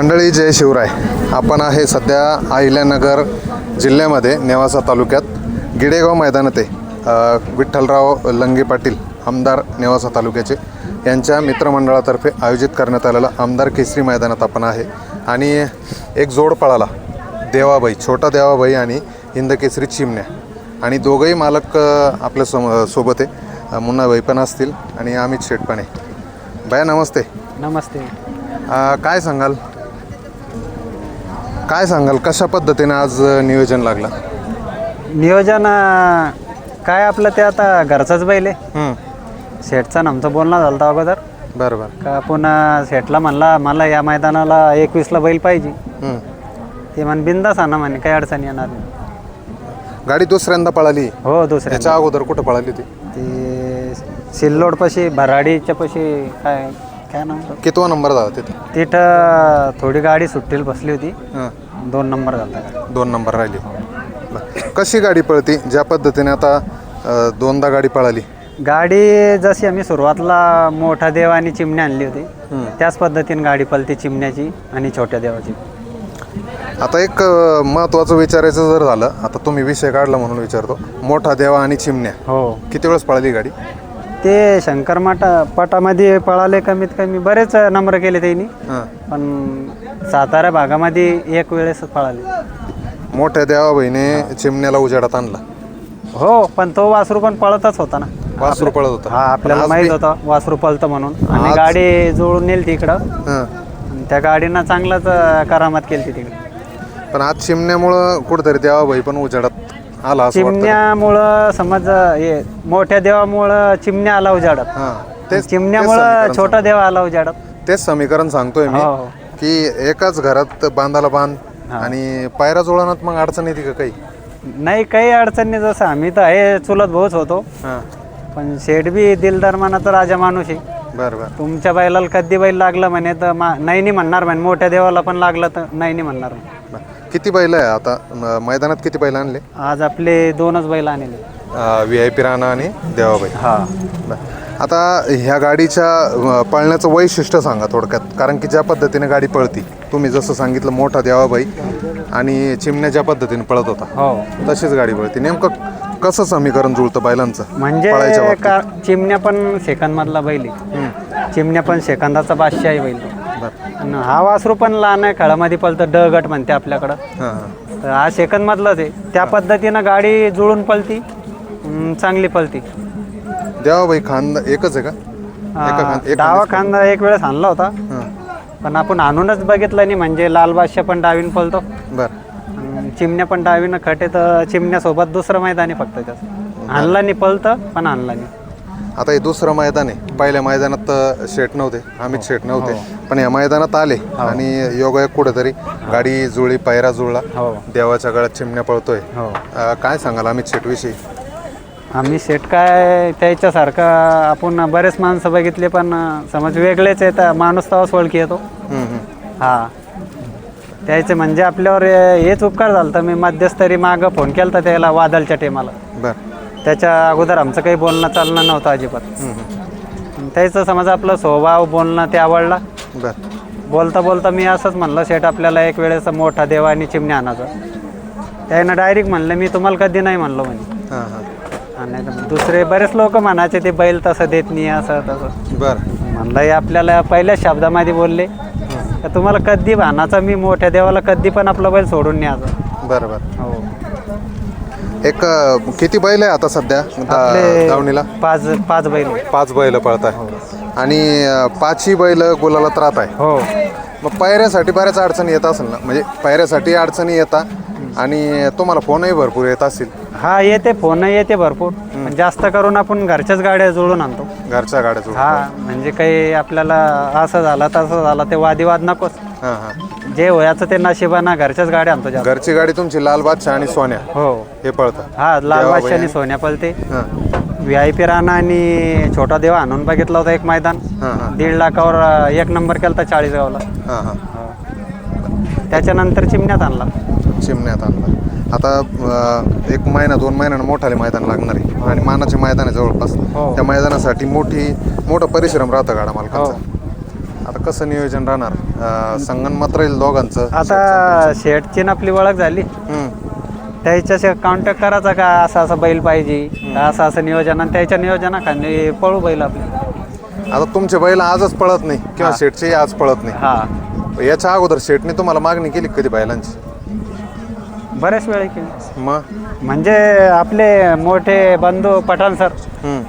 मंडळी जय शिवराय. आपण आहे सध्या अहिल्यानगर जिल्ह्यामध्ये नेवासा तालुक्यात गिडेगाव मैदानात आहे. विठ्ठलराव लंगे पाटील आमदार नेवासा तालुक्याचे. यांच्या मित्रमंडळातर्फे आयोजित करण्यात आलेलं आमदार केसरी मैदानात आपण आहे. आणि एक जोड पळाला देवाबाई छोटा देवाबाई आणि हिंदकेसरी चिमण्या. आणि दोघंही मालक आपल्या सम सोबत आहे. मुन्नाबाई पण असतील आणि अमित शेठ पण आहे. बाया नमस्ते. नमस्ते. अ, काय सांगाल? काय सांगाल कशा पद्धतीने आज अ, नियोजन लागलं? नियोजन अं, काय आपलं ते आता घरचाच बैल आहे. हं, शेठचा आमचा बोलणं झालं होतं अगोदर. बरं बरं का पुन्हा शेठला म्हणला मला या मैदानाला एकवीसला बैल पाहिजे. ते म्हण बिंदास आणा म्हणे काही अडचण येणार नाही. गाडी दुसऱ्यांदा पळाली? हो दुसऱ्या त्याच्या अगोदर कुठं पळाली होती? ते सिल्लोडपाशी भराडीच्या पाशी काय? काय होतं? कितवा नंबर झाला तिथे? तिथं थोडी गाडी सुट्टीला बसली होती. दोन नंबर झाला दोन नंबर राहिली. बरं. कशी गाडी पळती? ज्या पद्धतीने आता अ, दोनदा गाडी पळाली? गाडी जशी आम्ही सुरुवातला मोठा देव आणि चिमणी आणली होती. त्याच पद्धतीने गाडी पलती चिमण्याची आणि छोट्या देवाची. आता एक अ, महत्त्वाचं विचारायचं जर झालं आता तुम्ही विषय काढला म्हणून विचारतो. मोठा देवा आणि चिमण्या. हो. किती वेळेस पळाली गाडी? ते शंकर माटा पटामध्ये पळाले कमीत कमी. बरेच नंबर केले त्यांनी. हां. पण सातारा भागामध्ये एक वेळेस पळाले. मोठ्या देवाबाईने चिमण्याला उजेडात आणला. हो पण तो वासरू पण पळतच होता ना. वासरू पळत होता. हा आपल्याला माहीत होता वासरू पळतं म्हणून. आणि गाडी जुळून नेली तिकडं हां. आणि त्या गाडीनं चांगलाच अं, करामत केली तिकडे. पण आज चिमण्यामुळं कुठेतरी देवाबाई पण उजेडात आला असं वाटतं चिमण्यामुळं समज हे मोठ्या देवामुळं चिमण्या आला उजाडत. हां तेच चिमण्यामुळं छोटा देव आला उजाडत. तेच समीकरण सांगतोय मी हो, हो. की एकाच घरात बांधाला बांध आणि पायरा जुळणात मग अडचण येते का काही? नाही काही अडचण नाही जसं आम्ही तर हे चुलत भाऊच होतो. हां. पण शेठ बी दिलदार मनाचा राजा माणूस आहे. बरं बरं. तुमच्या बैलाला कधी बैल लागला म्हणे तर मा नाही नाही म्हणणार म्हणे मोठ्या देवाला पण लागलं तर नाही नाही म्हणणार म्हणे. किती बैल आहे आता? म- मैदानात किती बैल आणले? आज आपले दोनच बैल आणले. व्ही आय पी राणा आणि देवाबाई. हा. बरं. आता ह्या गाडीच्या अ, पळण्याचं वैशिष्ट्य सांगा थोडक्यात. कारण की ज्या पद्धतीने गाडी पळती तुम्ही जसं सांगितलं मोठा देवाबाई आणि चिमण्या ज्या पद्धतीने पळत होता हो. तशीच गाडी पळती. नेमकं कसं समीकरण जुळतं बैलांचं? म्हणजे पळायच्या बाबतीत. का चिमण्या पण सेकंदमधला बैल आहे. चिमण्या पण सेकंदाचा बादशाही बैल हा वासरू पण लहान आहे खेळामध्ये पळतं ड गट म्हणते आपल्याकडं. हां. हां तर हा सेकंदमधलाच आहे. त्या पद्धतीनं गाडी जुळून पळती अं, चांगली पळती. देवाबाई खांद एकच आहे का? एका खांद एक डावा खांदा एक वेळेस आणला होता. हां. पण आपण आणूनच बघितलं नाही म्हणजे लाल बादशाह पण डावीन पळतो. बरं. चिमण्या पण डावीनं खटे तर चिमण्यासोबत दुसरं मैदान आहे फक्त त्याचं. आणला नाही पळतं पण आणला नाही. आता हे दुसरं मैदान आहे. पहिल्या मैदानात तर शेट नव्हते अमित शेट नव्हते. पण या मैदानात आले आणि योगायोग कुठेतरी गाडी जुळली पायरा जुळला. हो. देवाच्या गळ्यात चिमण्या पळतोय. हो. काय सांगाल अमित शेट विषयी आम्ही सेट काय त्याच्यासारखं आपण बरेच माणसं बघितले पण समज वेगळेच आहेत. माणूस तवाच ओळखी येतो. हा. त्याचे म्हणजे आपल्यावर हेच उपकार झाला तर मी मध्यस्तरी मागं फोन केला होता त्याला वादलच्या टेमाला बरं. त्याच्या अगोदर आमचं काही बोलणं चालणं नव्हतं अजिबात. त्याचं समज आपलं स्वभाव बोलणं ते आवडला. बरं. बोलता बोलता मी असंच म्हणलं शेठ आपल्याला एक वेळेस मोठा देवा आणि चिमणी आणायचा. त्यानं डायरेक्ट म्हणलं मी तुम्हाला कधी नाही म्हणलो म्हणे. हां हां. आणि नाही तर दुसरे बरेच लोक म्हणायचे ते बैल तसं देत नाही असं तसं. बरं. म्हणलं हे आपल्याला पहिल्या शब्दामध्ये बोलले. का तुम्हाला कधी भानाचा मी मोठ्या देवाला कधी पण आपला बैल सोडून न्यायचा बरं बरं हो. एक अं, किती बैल आहे आता सध्या दा- आपले दावणीला पाच पाच बैल पाच बैल पळत आहे आणि अं, पाचही बैल गोलालात राहत आहे हो. मग पायऱ्यासाठी बऱ्याच अडचणी येत असेल ना? म्हणजे पायऱ्यासाठी अडचणी येतात आणि तुम्हाला फोनही भरपूर येत असतील. हा येते फोन येते भरपूर. पण जास्त करून आपण घरच्याच गाड्या जुळून आणतो. घरच्या गाड्याचं हा म्हणजे काही आपल्याला असं झालं तसं झालं ते वादिवाद नकोच. हां हां. जे वयाचं ते नशिबाना घरच्याच गाड्या आणतो जास्त. घरची गाडी तुमची लाल बादशाह आणि सोन्या. हो. हे पळतं. हा लाल देवा बादशाह आणि. सोन्या पलते हां. व्ही आय पी राणा आणि छोटा देवा आणून बघितला होता एक मैदान. हां हां. दीड लाखावर अं, एक नंबर केला होता चाळीसगावला हां. हां. त्याच्यानंतर चिमण्यात आणला. चिमण्यात आणला. आता एक महिना दोन महिन्यानं मोठाले मैदान लागणार आहे. आणि मानाचे मैदान आहे जवळपास. हो. त्या मैदानासाठी मोठी मोठा परिश्रम राहतं गाडा मालकाचा. आता कसं नियोजन राहणार? अं, संगनमत राहील दोघांचं. आता शेटची ना आपली ओळख झाली. त्याच्याशी कॉन्टॅक्ट करायचा का? असं असं बैल पाहिजे. असं असं नियोजन? आणि त्याच्या नियोजनाखाली पळू बैल आपले. आता तुमचे बैल आजच पळत नाही. किंवा हा. शेटचे आज पळत हा. नाही याच्या अगोदर शेटने तुम्हाला मागणी केली कधी बैलांची? बऱ्याच वेळा केली. मग? म्हणजे आपले मोठे बंधू पठाण सर हम्म.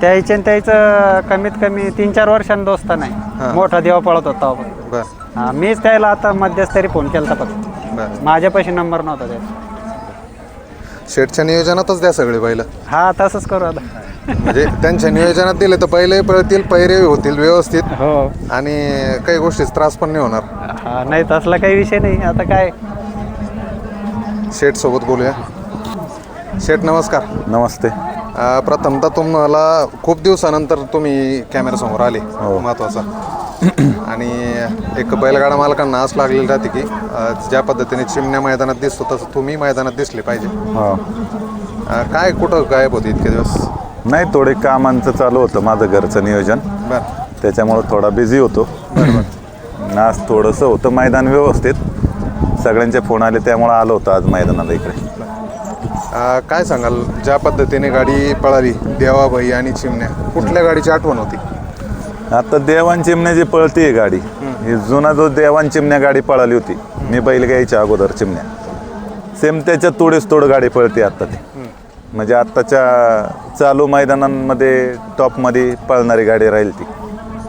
त्याचे त्याचं कमीत कमी तीन चार वर्षांनी दोस्त. नाही. मोठा देवा पळत होता आपण. बर. हा मीच त्याला आता मध्यस्थरी फोन केला फक्त. बर. माझ्यापाशी नंबर नव्हता त्याचा. शेटच्या नियोजनातच द्या सगळे बैल. हा तसंच करू आता. म्हणजे त्यांच्या नियोजनात दिले तर पहिले पळतील पैरे होतील व्यवस्थित. हो. आणि काही गोष्टीच त्रास पण नाही होणार. हा नाही तसला काही विषय नाही. आता काय? शेठ सोबत बोलूया. शेठ नमस्कार. नमस्ते. अ, प्रथमतः तुम्हाला खूप दिवसानंतर तुम्ही कॅमेऱ्यासमोर आले. हो. महत्त्वाचा आणि एक बैलगाडा मालकांना आस लागलेली राहते की अ, ज्या पद्धतीने चिमण्या मैदानात दिसतो तसं तुम्ही मैदानात दिसले पाहिजे. हो. अ, काय कुठं गायब होते इतके दिवस? नाही थोडे कामांचं चालू होतं माझं घरचं नियोजन. बरं. त्याच्यामुळं थोडा बिझी होतो. आज थोडंसं होतं मैदान व्यवस्थित. सगळ्यांचे फोन आले त्यामुळं आलो होतं आज मैदानाला इकडे. अ, काय सांगाल? ज्या पद्धतीने गाडी पळाली देवाबाई आणि चिमण्या कुठल्या गाडीची आठवण होती? आता देवान चिमण्या जी पळती गाडी ही जुना जो देवान चिमण्या गाडी पळाली होती मी बैल घ्यायच्या अगोदर चिमण्या. सेम त्याच्या तोडीस तोड गाडी पळते आत्ता ती. म्हणजे आत्ताच्या चालू मैदानांमध्ये टॉपमध्ये पळणारी गाडी राहील ती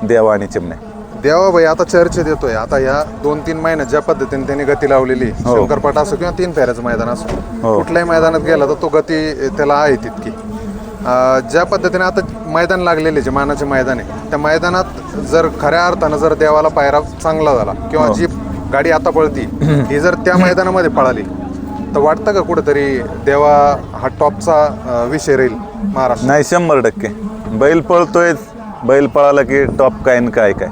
देवा आणि चिमण्या. देवाबाई आता चर्चेत येतोय आता ह्या दोन तीन महिन्यात ज्या पद्धतीने त्यांनी गती लावलेली हो. शंकरपाट असो किंवा तीन फेऱ्याचं मैदान असो हो. कुठल्याही मैदानात गेला तर तो गती त्याला आहे तितकी अं, ज्या पद्धतीने आता मैदान लागलेले जे मानाचे मैदान आहे त्या मैदानात जर खऱ्या अर्थानं जर देवाला पायरा चांगला झाला किंवा हो. जी गाडी आता पळती ही जर त्या मैदानामध्ये पळाली तर वाटतं का कुठेतरी देवा हा टॉपचा अं, विषय राहील महाराष्ट्र नाही शंभर टक्के बैल पळतोय बैल पळाला की टॉप काय न काय काय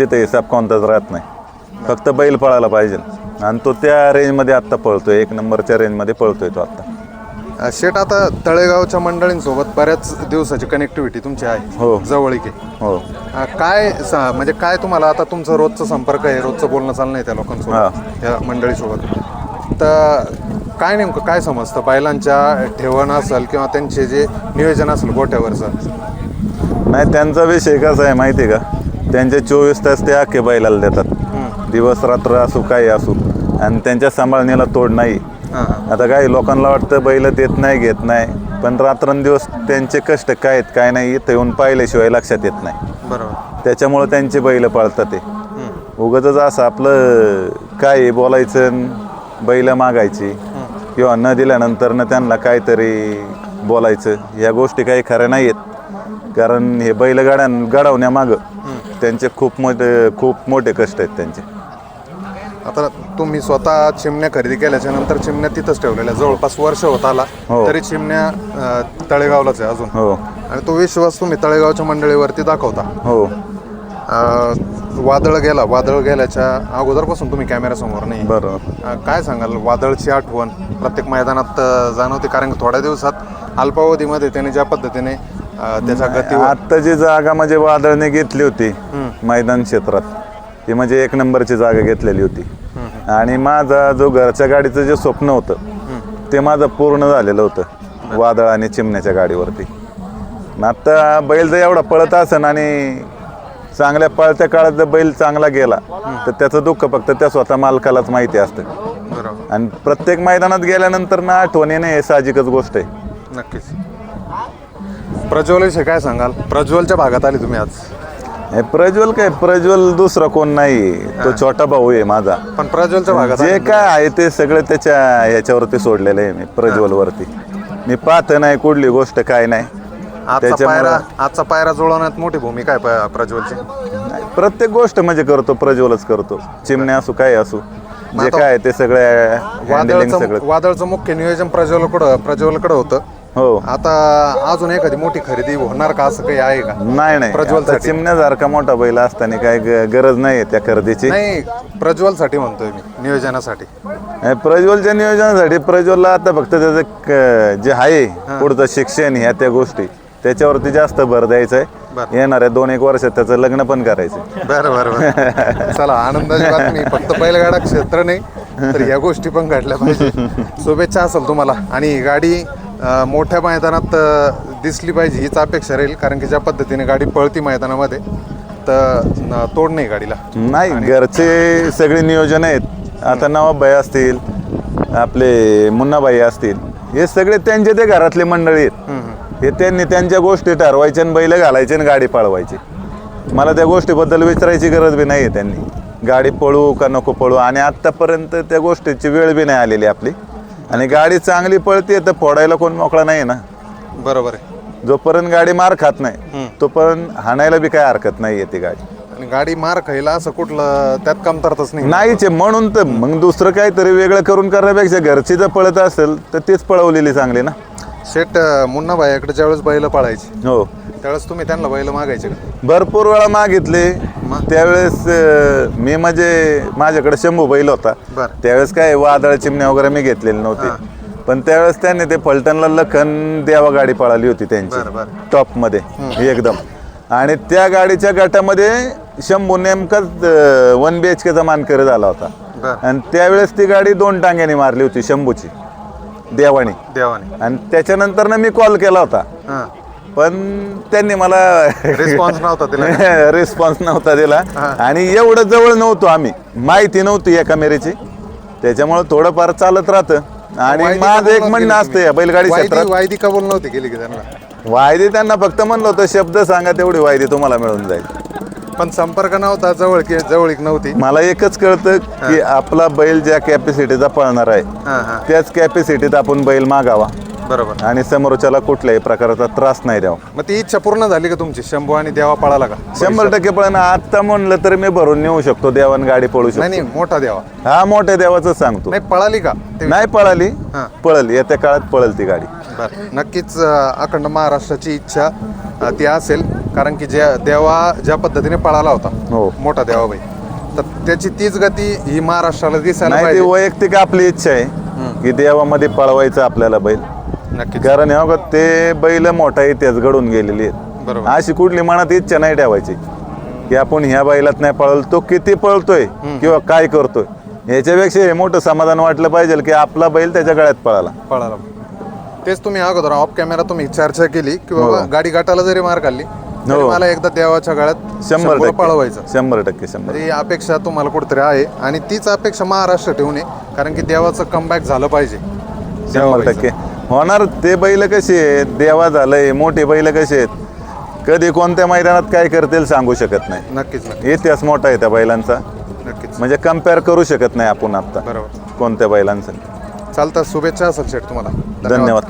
तिथे हिसाब कोणताच राहत नाही. फक्त बैल पळायला पाहिजे. आणि तो त्या रेंजमध्ये आत्ता पळतोय. एक नंबरच्या रेंजमध्ये पळतोय तो आत्ता. शेठ आता तळेगावच्या मंडळींसोबत बऱ्याच दिवसाची कनेक्टिव्हिटी तुमची आहे. हो. जवळीक आहे. हो. काय सा- म्हणजे काय तुम्हाला आता तुमचं रोजचं संपर्क आहे? रोजचं बोलणं चाललं आहे त्या लोकांसोबत या मंडळीसोबत. तर काय नेमकं काय समजतं? बैलांच्या ठेवण असेल किंवा त्यांचे जे नियोजन असेल गोठ्यावरचं? नाही त्यांचा विषय कसा आहे माहिती आहे का? त्यांचे चोवीस तास ते अख्खे बैलाला देतात. दिवस रात्र असू काही असू. आणि त्यांच्या सांभाळणीला तोड नाही. आता काही लोकांना वाटतं बैल देत नाही घेत नाही. पण रात्रंदिवस त्यांचे कष्ट काय आहेत काय नाही इथं येऊन पाहिल्याशिवाय लक्षात येत नाही. बरोबर. त्याच्यामुळं त्यांचे बैल पाळतात ते. उगाच असं आपलं काय बोलायचं बैल मागायची. किंवा न दिल्यानंतर न त्यांना काहीतरी बोलायचं. या गोष्टी काही खऱ्या नाही आहेत कारण हे बैलगाड्या गडवण्यामागं. त्यांचे खूप मोठे खूप मोठे कष्ट आहेत त्यांचे. आता तुम्ही स्वतः चिमण्या खरेदी केल्याच्यानंतर चिमण्या तिथंच ठेवलेल्या जवळपास वर्ष होत आला हो. तरी चिमण्या अ, तळेगावलाच आहे अजून. हो. आणि तो विश्वास तुम्ही तळेगावच्या मंडळीवरती दाखवता. हो. अ, वादळ गेला वादळ गेल्याच्या अगोदरपासून तुम्ही कॅमेऱ्यासमोर नाही. अ, काय सांगाल वादळची आठवण प्रत्येक मैदानात अ, जाणवते कारण की थोड्या दिवसात अल्पावधीमध्ये त्याने ज्या पद्धतीने अ, त्याच्या गतीवर आत्ता जी जागा म्हणजे वादळने घेतली होती मैदान क्षेत्रात ती म्हणजे एक नंबरची जागा घेतलेली होती. आणि माझा जो घरच्या गाडीचं जे स्वप्न होतं ते माझं पूर्ण झालेलं होतं वादळ आणि चिमण्याच्या गाडीवरती. आत्ता बैल जर एवढा पळत असन आणि चांगल्या पळत्या काळात जर बैल चांगला गेला तर त्याचं दुःख फक्त त्या स्वतः मालकालाच माहिती असतं. आणि प्रत्येक मैदानात गेल्यानंतर ना आठवण येणे हे साहजिकच गोष्ट आहे. नक्कीच. प्रज्वलविषयी काय सांगाल? प्रज्वलच्या भागात आले तुम्ही आज. हे प्रज्वल काय? प्रज्वल दुसरा कोण नाही. तो छोटा भाऊ आहे माझा. पण प्रज्वलच्या भागात जे आले काय आहे ते सगळं त्याच्या याच्यावरती सोडलेलं आहे मी प्रज्वल वरती. मी पाहत नाही कुठली गोष्ट काय नाही. आजचा त्याच्यामुळं- पायरा आजचा पायरा जुळवण्यात मोठी भूमिका आहे प- प्रज्वलची. नाही, प्रत्येक गोष्ट म्हणजे करतो प्रज्वलच करतो. चिमण्या असू काय असू. जे आता- काय आहे ते सगळं हँडलिंग वादळचं सगळं. वादळचं मुख्य नियोजन प्रज्वलकडं प्रज्वलकडं होतं. हो. आता अजून एखादी मोठी खरेदी होणार का? असं काही आहे का? नाही नाही. प्रज्वलसाठी. आता चिमण्यासारखा मोठा बैल असताना काय ग- गरज नाही त्या खरेदीची. नाही प्रज्वलसाठी म्हणतोय मी नियोजनासाठी. आणि प्रज्वलच्या नियोजनासाठी प्रज्वलला आता फक्त त्याचं क- जे आहे पुढचं शिक्षण ह्या त्या गोष्टी त्याच्यावरती जास्त भर द्यायचा आहे. येणाऱ्या दोन एक वर्षात त्याचं लग्न पण करायचं. बरं बरं बरं. चला आनंदाची बातमी फक्त बैलगाडा क्षेत्र नाही तर ह्या गोष्टी पण घडल्या पाहिजे. शुभेच्छा असेल तुम्हाला. आणि ही गाडी मोठ्या मैदानात दिसली पाहिजे हीच अपेक्षा राहील कारण की ज्या पद्धतीने गाडी पळती मैदानामध्ये तर तोड नाही गाडीला. नाही घरचे सगळे नियोजन आहेत. आता नवाबाई असतील आपले मुन्नाबाई असतील हे सगळे त्यांचे ते घरातले मंडळी आहेत. हे त्यांनी त्यांच्या गोष्टी ठरवायच्या आणि बैल घालायचे आणि गाडी पळवायची. मला त्या गोष्टीबद्दल विचारायची गरज बी नाही आहे त्यांनी. गाडी पळू का नको पळू आणि आत्तापर्यंत त्या गोष्टीची वेळ बी नाही आलेली आपली. आणि गाडी चांगली पळते तर फोडायला कोण मोकळा नाही ना. बरोबर आहे. जोपर्यंत गाडी मार खात नाही तोपर्यंत हाणायला बी काय हरकत नाही ती गाडी. आणि गाडी मार खायला असं कुठलं त्यात कमतरतच नाही. नाहीच आहे म्हणून तर मग दुसरं काहीतरी वेगळं करून करण्यापेक्षा घरची जर पळत असेल तर तीच पळवलेली चांगली ना. शेट मुन्ना भाईकडे ज्यावेळेस बैल पळायची. हो. त्यावेळेस तुम्ही त्यांना बैल मागायचे का? भरपूर वेळा मागितले. त्यावेळेस अं, मी म्हणजे माझ्याकडे शंभू बैल होता. बरं. त्यावेळेस काय वादळ चिमण्या वगैरे मी घेतलेले नव्हते. पण त्यावेळेस त्यांनी ते फलटणला लखन देवा गाडी पळाली होती बरं, त्यांची. बरं. टॉपमध्ये एकदम. आणि त्या गाडीच्या गटामध्ये शंभू नेमकाच वन बी एच केचा मानकरी झाला होता. बरं. आणि त्यावेळेस ती गाडी दोन टांग्याने मारली होती शंभूची. देवानी. देवाने. आणि त्याच्यानंतर ना मी कॉल केला होता. हां. पण त्यांनी मला रिस्पॉन्स नव्हता दिला. रिस्पॉन्स नव्हता दिला. आणि एवढं जवळ नव्हतो आम्ही. माहिती नव्हती एका मेरेची. त्याच्यामुळे थोडंफार चालत राहतं. आणि माझं एक म्हणणं असतं या बैलगाडी वायदी क्षेत्रात. वायदी कबूल नव्हती केली की त्यांना? वायदी त्यांना फक्त म्हणलं होतं शब्द सांगा तेवढी वायदी तुम्हाला मिळून जाईल. पण संपर्क नव्हता जवळ जवळीक नव्हती. मला एकच कळतं की आपला बैल ज्या कॅपॅसिटीचा पळणार आहे त्याच कॅपॅसिटीत आपण बैल मागावा. बरोबर. आणि समोरच्याला कुठल्याही प्रकारचा त्रास नाही द्यावा. मग ती इच्छा पूर्ण झाली का तुमची? शंभू आणि देवा पळाला का? शंभर टक्के पण आता म्हणलं तर मी भरून नेऊ शकतो. देवान गाडी पळू नाही शकतो. नाही मोठा देवा. हा मोठ्या देवाचं सांगतो. नाही पळाली का? ते नाही पळाली. हा. पळल. येत्या काळात पळल ती गाडी. बरं. नक्कीच अं, अखंड महाराष्ट्राची इच्छा अं, ती असेल. कारण की ज्या देवा ज्या पद्धतीने पळाला होता हो. मोठा देवाबाई तर त्याची तीच गती ही महाराष्ट्राला दिसायला नाही ती पाहिजे. वैयक्तिक आपली इच्छा आहे. की देवामध्ये पळवायचं आपल्याला बैल. नक्कीच. कारण हे बघा, ते बैल मोठा इतिहास घडून गेलेली आहेत. बरोबर. अशी कुठली मनात इच्छा नाही ठेवायची. की आपण ह्या बैलात नाही पळल तो किती पळतोय किंवा काय करतोय. याच्यापेक्षा हे मोठं समाधान वाटलं पाहिजे की आपला बैल त्याच्या गळ्यात पळाला. पळाला. तेच तुम्ही अगोदर ऑफ कॅमेरा तुम्ही चर्चा केली की बाबा हो. गाडी गाठाला जरी मार खाल्ली तरी मला एकदा देवाच्या गळ्यात शंभर टक्के. पळवायचं. शंभर टक्के शंभर तरी अपेक्षा तुम्हाला कुठेतरी आहे. आणि तीच अपेक्षा महाराष्ट्र ठेवू नये कारण की देवाचं कमबॅक झालं पाहिजे. शंभर. टक्के. होणार ते बैल कसे आहेत? देवा झालंय मोठे बैल कसे आहेत? कधी कोणत्या मैदानात काय करतील सांगू शकत नाही. नक्कीच नक्की इतिहास मोठा आहे त्या बैलांचा. नक्कीच. म्हणजे कंपेअर करू शकत नाही आपण आता बरोबर. कोणत्या बैलांचा. चालतं शुभेच्छा असेल शेठ तुम्हाला. धन्यवाद.